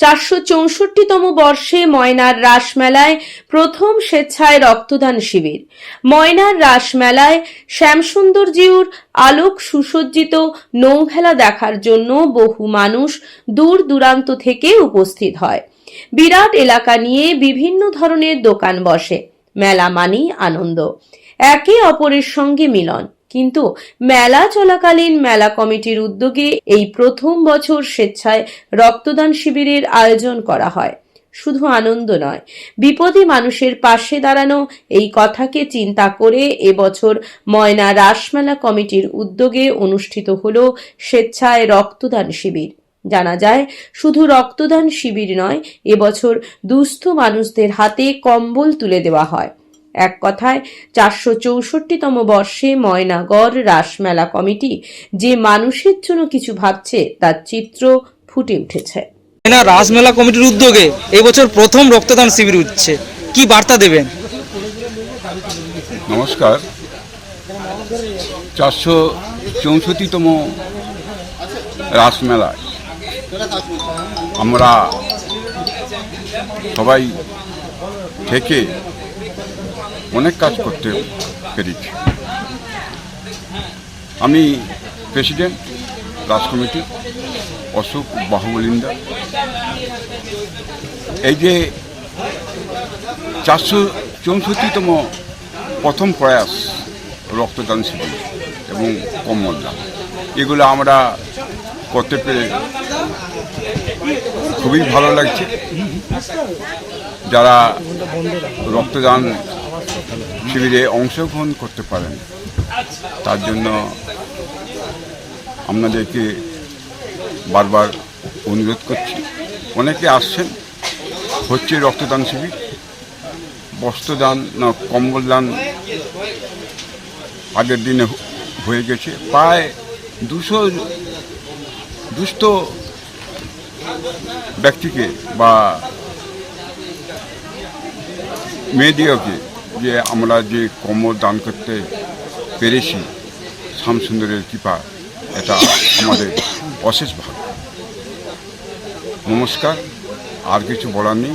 চারশো চৌষট্টিতম বর্ষে ময়নার রাসমেলায় প্রথম স্বেচ্ছায় রক্তদান শিবির। ময়নার রাসমেলায় শ্যামসুন্দরজিউর আলোক সুসজ্জিত নৌভেলা দেখার জন্য বহু মানুষ দূর দূরান্ত থেকে উপস্থিত হয়। বিরাট এলাকা নিয়ে বিভিন্ন ধরনের দোকান বসে। মেলা মানেই আনন্দ। একে অপরের সঙ্গে মিলন। কিন্তু মেলা চলাকালীন মেলা কমিটির উদ্যোগে এই প্রথম বছর স্বেচ্ছায় রক্তদান শিবিরের আয়োজন করা হয়। শুধু আনন্দ নয়, বিপদী মানুষের পাশে দাঁড়ানো এই কথাকে চিন্তা করে এবছর ময়না রাসমেলা কমিটির উদ্যোগে অনুষ্ঠিত হল স্বেচ্ছায় রক্তদান শিবির। জানা যায়, শুধু রক্তদান শিবির নয় এবছর দুস্থ মানুষদের হাতে কম্বল তুলে দেওয়া হয়। এক কথায় চারশো চৌষট্টিতম বর্ষে ময়নাগড় রাসমেলা কমিটি যে মানুষের জন্য কিছু ভাবছে তার চিত্র ফুটে উঠেছে। না রাসমেলা কমিটির উদ্যোগে এবছর প্রথম রক্তদান শিবির উঠছে কি বার্তা দেবেন? নমস্কার। চারশো চৌষট্টিতম রাসমেলায় আমরা সবাই থেকে অনেক কাজ করতে পেরেছি। আমি প্রেসিডেন্ট, রাজ কমিটি, অশোক বাহুবলিন্দা। এই যে চারশো চৌষট্টিতম প্রথম প্রয়াস রক্তদান শিবির এবং কম্বল দান, এগুলো আমরা করতে পেরে খুবই ভালো লাগছে। যারা রক্তদান শিবিরে অংশগ্রহণ করতে পারেন। তার জন্য আপনাদেরকে বারবার অনুরোধ করছি। অনেকে আসছেন, হচ্ছে রক্তদান শিবির, বস্ত্রদান না কম্বল দান আগের দিনে হয়ে গেছে। প্রায় দুশো দুস্থ ব্যক্তিকে বা মেয়েদিওকে যে আমরা যে কর্ম দান করতে পেরেছি, শ্যামসুন্দরের কৃপা, এটা আমাদের অশেষ ভাগ নমস্কার, আর কিছু বলার নেই।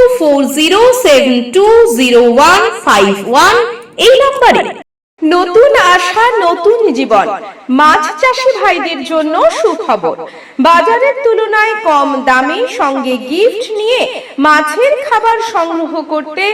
four zero seven two zero one five one এই নম্বরে নতুন আশা, নতুন জীবন। মাছ চাষি ভাইদের জন্য সুখবর। বাজারের তুলনায় কম দামে সঙ্গে গিফট নিয়ে মাছের খাবার সংগ্রহ করতে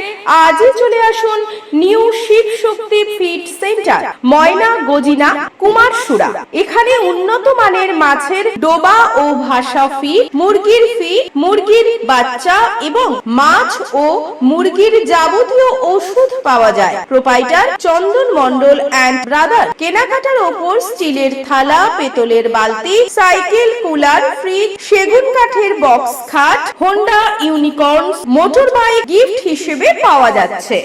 আজই চলে আসুন new Shiv Shakti feed centre, Moyna, Gajina, Kumarsura. এখানে উন্নত মানের মাছের ডোবা ও ভাসা ফিড, মুরগির ফিড, মুরগির বাচ্চা এবং মাছ ও মুরগির যাবতীয় ওষুধ পাওয়া যায়। Proprietor Chandan Mondal and brother. কেনাকাটার ওপর স্টিলের থালা, পেতলের বালতি, সাইকেল, কুলার, ফ্রিজ, সেগুন কাঠের বক্স, খাট, Honda Unicorn motor bike gift হিসেবে পাওয়া যাচ্ছে।